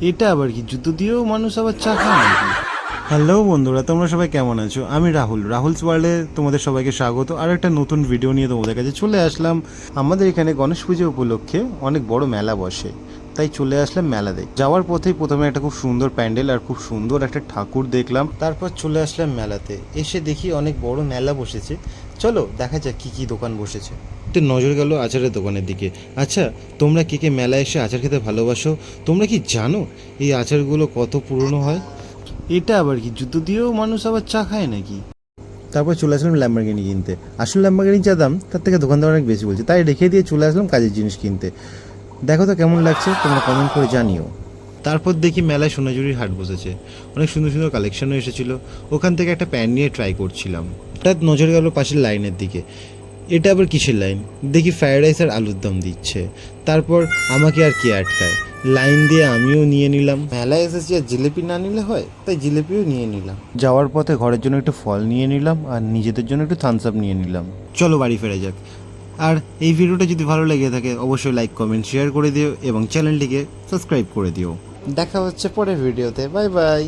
এটা আবার কি? জুতো দিয়েও মানুষ আবার চা খায় হ্যালো বন্ধুরা, তোমরা সবাই কেমন আছো? আমি রাহুল। রাহুলস ওয়ার্ল্ডে তোমাদের সবাইকে স্বাগত। আর একটা নতুন ভিডিও নিয়ে তোমাদের কাছে চলে আসলাম। আমাদের এখানে গণেশ পুজো উপলক্ষে অনেক বড় মেলা বসে। তাই চলে আসলাম মেলা দেখ যাওয়ার পথেই প্রথমে একটা খুব সুন্দর প্যান্ডেল আর খুব সুন্দর একটা ঠাকুর দেখলাম। তারপর চলে আসলাম মেলাতে। এসে দেখি অনেক বড় মেলা বসেছে। চলো দেখা যাক কি কি দোকান বসেছে। একটু নজর গেল আচারের দোকানের দিকে। আচ্ছা তোমরা কে কে মেলায় এসে আচার খেতে ভালোবাসো? তোমরা কি জানো এই আচারগুলো কত পুরনো হয়? এটা আবার কি জুতো দিয়েও মানুষ আবার চা খায় নাকি? তারপর চলে আসলাম ল্যাম্বারগিনি কিনতে। আসলে ল্যাম্বারগিনি যা দাম তার থেকে দোকানদার অনেক বেশি বলছে। তাই রেখে দিয়ে চলে আসলাম কাজের জিনিস কিনতে। দেখো তো কেমন লাগছে, তোমরা কমেন্ট করে জানিও। তারপর দেখি মেলায় সোনাঝুরির হাট বসেছে। অনেক সুন্দর সুন্দর কালেকশনও এসেছিল। ওখান থেকে একটা প্যান্ট নিয়ে ট্রাই করছিলাম। হঠাৎ নজর গেল পাশের লাইনের দিকে। এটা আবার কিসের লাইন দেখি ফ্রায়েড রাইস আর আলুর দম দিচ্ছে। তারপর আমাকে আর কে আটকায়? লাইন দিয়ে আমিও নিয়ে নিলাম। মেলায় এসেছি আর জিলিপি না নিলে হয়? তাই জিলিপিও নিয়ে নিলাম। যাওয়ার পথে ঘরের জন্য একটু ফল নিয়ে নিলাম আর নিজেদের জন্য একটু থামস আপ নিয়ে নিলাম। চলো বাড়ি ফেরা যাক। আর এই ভিডিওটা যদি ভালো লেগে থাকে, অবশ্যই লাইক কমেন্ট শেয়ার করে দিও এবং চ্যানেলটিকে সাবস্ক্রাইব করে দিও। দেখা হচ্ছে পরের ভিডিওতে। Bye bye